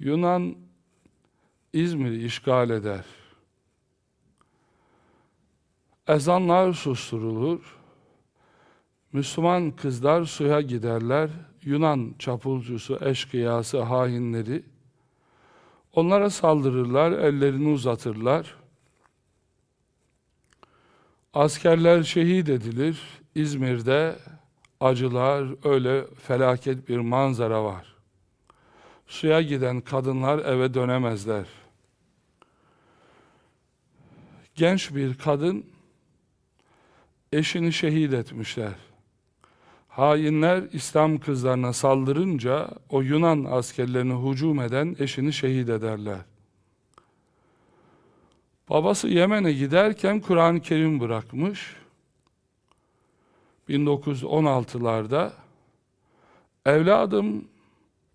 Yunan İzmir'i işgal eder. Ezanlar susturulur. Müslüman kızlar suya giderler. Yunan çapulcusu, eşkıyası, hainleri onlara saldırırlar, ellerini uzatırlar. Askerler şehit edilir. İzmir'de acılar, öyle felaket bir manzara var. Suya giden kadınlar eve dönemezler. Genç bir kadın eşini şehit etmişler. Hainler İslam kızlarına saldırınca o Yunan askerlerine hücum eden eşini şehit ederler. Babası Yemen'e giderken Kur'an-ı Kerim bırakmış. 1916'larda evladım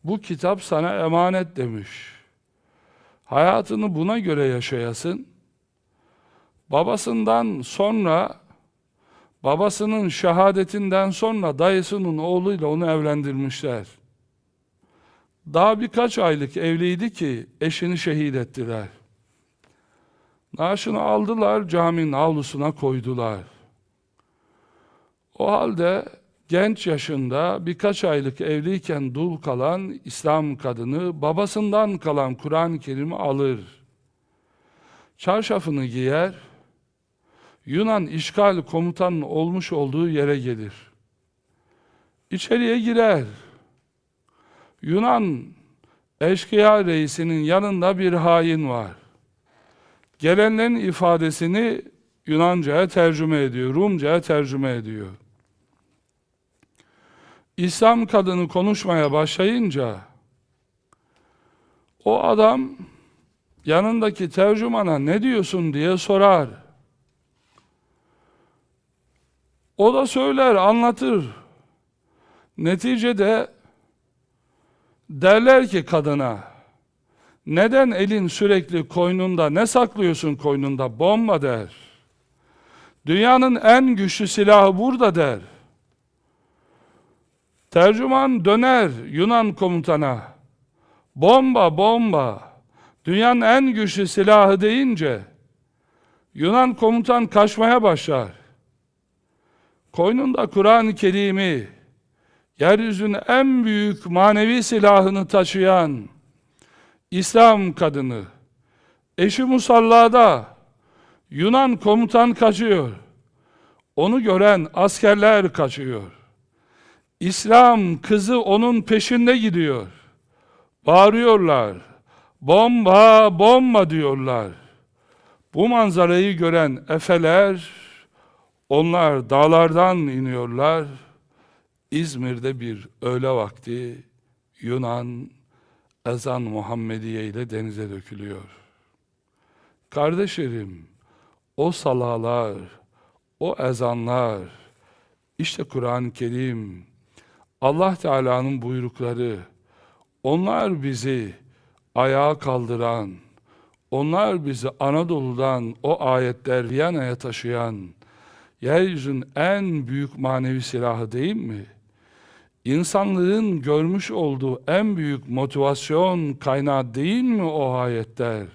bu kitap sana emanet demiş. Hayatını buna göre yaşayasın. Babasından sonra babasının şehadetinden sonra dayısının oğluyla onu evlendirmişler. Daha birkaç aylık evliydi ki eşini şehit ettiler. Naaşını aldılar caminin avlusuna koydular. O halde genç yaşında birkaç aylık evliyken dul kalan İslam kadını babasından kalan Kur'an-ı Kerim'i alır. Çarşafını giyer, Yunan işgal komutanının olmuş olduğu yere gelir. İçeriye girer. Yunan eşkıya reisinin yanında bir hain var. Gelenlerin ifadesini Yunanca'ya tercüme ediyor, Rumca'ya tercüme ediyor. İslam kadını konuşmaya başlayınca o adam yanındaki tercümana ne diyorsun diye sorar. O da söyler, anlatır. Neticede derler ki kadına, neden elin sürekli koynunda, ne saklıyorsun koynunda? Bomba der. Dünyanın en güçlü silahı burada der. Tercüman döner Yunan komutana. Bomba, bomba. Dünyanın en güçlü silahı deyince Yunan komutan kaçmaya başlar. Koynunda Kur'an-ı Kerim'i, yeryüzünün en büyük manevi silahını taşıyan İslam kadını, eşi musallada, Yunan komutan kaçıyor. Onu gören askerler kaçıyor. İslam kızı onun peşinde gidiyor. Bağırıyorlar. Bomba, bomba diyorlar. Bu manzarayı gören efeler, onlar dağlardan iniyorlar. İzmir'de bir öğle vakti Yunan ezan Muhammediye ile denize dökülüyor. Kardeşlerim, o salalar, o ezanlar, işte Kur'an-ı Kerim, Allah Teala'nın buyrukları, onlar bizi ayağa kaldıran, onlar bizi Anadolu'dan o ayetler Viyana'ya taşıyan, yeryüzünün en büyük manevi silahı değil mi? İnsanlığın görmüş olduğu en büyük motivasyon kaynağı değil mi o ayetler?